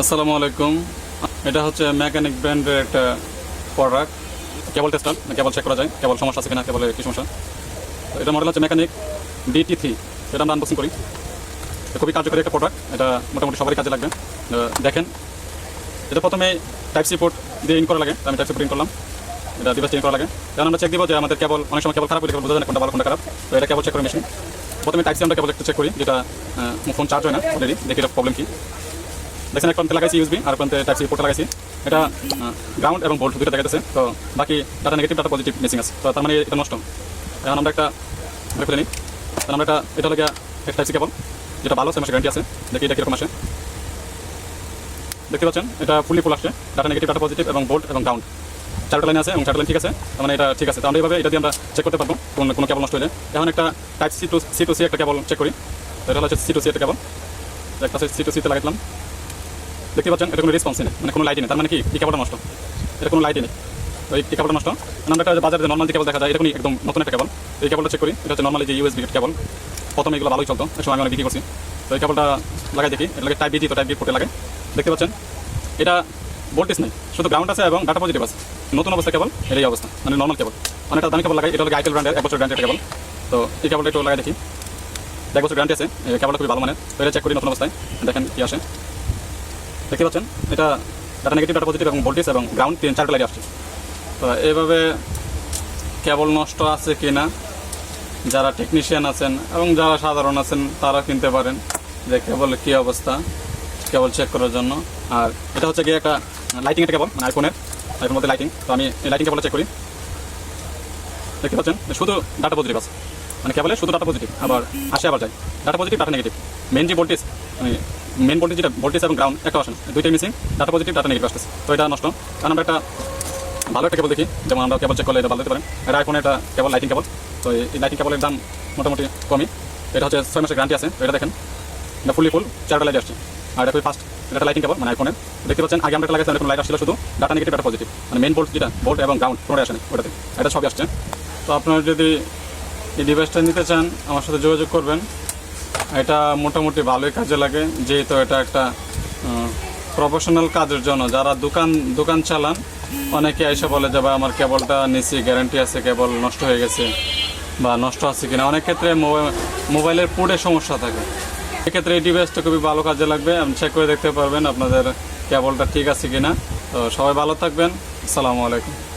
আসসালামু আলাইকুম। এটা হচ্ছে মেকানিক ব্র্যান্ডের একটা product cable tester cable check করা যায়, কেবল সমস্যা আছে কিনা কেবলের কি সমস্যা? এটা মডেল হচ্ছে মেকানিক ডিটি থ্রি এটা আমরা আনবক্সিং করি। খুবই কার্যকরী একটা প্রোডাক্ট এটা মোটামুটি সবারই কাজে লাগবে। দেখেন, এটা প্রথমে টাইপ সি পোর্ট দিয়ে ইন করা লাগে আমি টাইপ সি পোর্ট ইন করলাম। এটা ডিভাইস ইন করা লাগে। কারণ আমরা চেক দিব যে আমাদের কেবল, অনেক সময় কেবল খারাপ হলে কেবল বোঝা যায় কোনটা ভালো, কোনটা খারাপ। তো এটা কেবল চেক করে মেশিন প্রথমে টাইপ সি আমরা কেবল একটু চেক করি, যেটা ফোন চার্জ হয় না অলরেডি দেখি এটা প্রবলেম কি। দেখছেন, এক প্রান্তে লাগাইছি ইউসবি আর প্রান্তে টাইপ সি পোর্ট লাগাইছি। এটা গ্রাউন্ড এবং ভোল্ট দুটো দেখাতেছে তো বাকি data negative data positive missing আছে। তো তার মানে এটা নষ্ট। এখন আমরা একটা খুলে নিই। তাহলে আমরা এটা এটা লাগে একটা টাইপ সি কেবল যেটা ভালো আছে মাসে গ্যারান্টি আছে। দেখি এটা কীরকম আসে। দেখতে পাচ্ছেন? এটা ফুলি ফুল আসছে। ডাটা নেগেটিভ ডাটা পজিটিভ এবং বোল্ট এবং গ্রাউন্ড চারটা লাইন আছে এবং চারটা লাইন ঠিক আছে। মানে এটা ঠিক আছে। তো আমরা এইভাবে এটা দিয়ে আমরা চেক করতে পারব কোন কোনো কেবল নষ্ট হলে। এখন একটা type C to C to C একটা কেবল চেক করি। এটা হচ্ছে সি টু সি একটা কেবল একটা সি টু সিতে লাগাইলাম দেখতে পাচ্ছেন, এটা কোনো রেসপন্স নেই মানে কোনো লাইট নেই, তার মানে কি? কেবলটা নষ্ট। এটা কোনো লাইটই নেই। তো এই কেবলটা নষ্ট। মানে আমরা একটা বাজারে নর্মাল যে কেবল দেখা যায় কোনো একদম নতুন একটা কেবল এই কেবলটা চেক করি, এটা হচ্ছে নর্মালি যে ইউএসবি কেবল প্রথমে এগুলো ভালোই চলতো সময় আমি অনেক বিক্রি করছি। তো এই কেবলটা লাগাই দেখি এটা লাগে টাইপ বিজি তো টাইপ বি লাগে। দেখতে পাচ্ছেন, এটা ভোল্টেজ নেই, শুধু গ্রাউন্ড আছে এবং ডাটা পজিটিভ আছে। নতুন অবস্থা কেবল এর এই অবস্থা মানে নর্মাল কেবল অনেকটা দামি কেবল লাগাই, এটা হলো আইটেল ব্র্যান্ডের এক বছর গ্যারান্টি কেবল তো এই কেবলটা একটু লাগাই দেখি। এক বছর গ্যারান্টি আছে কেবলটা খুবই ভালো মানে এটা চেক করি নতুন অবস্থায়, দেখেন কি আসে। দেখতে পাচ্ছেন? এটা ডাটা নেগেটিভ ডাটা পজিটিভ এবং ভোল্টেজ এবং গ্রাউন্ড তিন চারটা লাইট আসছে। তো এইভাবে কেবল নষ্ট আছে কি না যারা টেকনিশিয়ান আছেন এবং যারা সাধারণ আছেন, তারা কিনতে পারেন যে কেবল কী অবস্থা, কেবল চেক করার জন্য। আর এটা হচ্ছে গিয়ে একটা লাইটিং একটা কেবল মানে আইফোনের আইফোনের মধ্যে লাইটিং তো আমি এই লাইটিং কেবল চেক করি। দেখতে পাচ্ছেন? শুধু ডাটা পজিটিভ আছে। মানে কেবলে শুধু ডাটা পজিটিভ আবার আসে আবার যায়। Data positive data negative main যে ভোল্টেজ মানে ভোল্টেজ যেটা ভোল্টেজ এবং গ্রাউন্ড একটা আসে না, দুইটাই missing data positive data negative আসতেছে। তো এটা নষ্ট। কারণ আমরা একটা ভালো একটা কেবল দেখি যেমন আমরা কেবল চেক করলে এটা ভালো দিতে পারেন। এটা আইফোনের একটা কেবল লাইটিং কেবল তো এই লাইটিং কেবলের দাম মোটামুটি কমই। এটা হচ্ছে ছয় মাসের গ্যারান্টি আছে এটা দেখেন। এটা ফুলি ফুল চারটা লাইট আসছে। আর এটা খুবই ফাস্ট এটা লাইটিং কেবল মানে আইফোনের দেখতে পাচ্ছেন আগে আমরা লাগাইছিলাম এরকম লাইট আসছিল শুধু ডাটা নেগেটিভ ডাটা পজিটিভ মানে মেন ভোল্ট যেটা ভোল্ট এবং গ্রাউন্ড কোনোটাই আসেনি ওটাতে। এটা সবই আসছে। তো আপনারা যদি এই ডিভাইসটা নিতে চান আমার সাথে যোগাযোগ করবেন। এটা মোটামুটি ভালোই কাজে লাগে, যেহেতু এটা একটা প্রফেশনাল কাজের জন্য। যারা দোকান দোকান চালান, অনেকে এসে বলে যে আমার কেবলটা নিচ্ছি গ্যারান্টি আছে, কেবল নষ্ট হয়ে গেছে বা নষ্ট আছে কিনা। অনেক ক্ষেত্রে মোবাইল- মোবাইলের পুডে সমস্যা থাকে। এক্ষেত্রে এই ডিভাইসটা খুবই ভালো কাজে লাগবে। আপনি চেক করে দেখতে পারবেন আপনাদের কেবলটা ঠিক আছে কিনা। তো সবাই ভালো থাকবেন। আসসালামু আলাইকুম।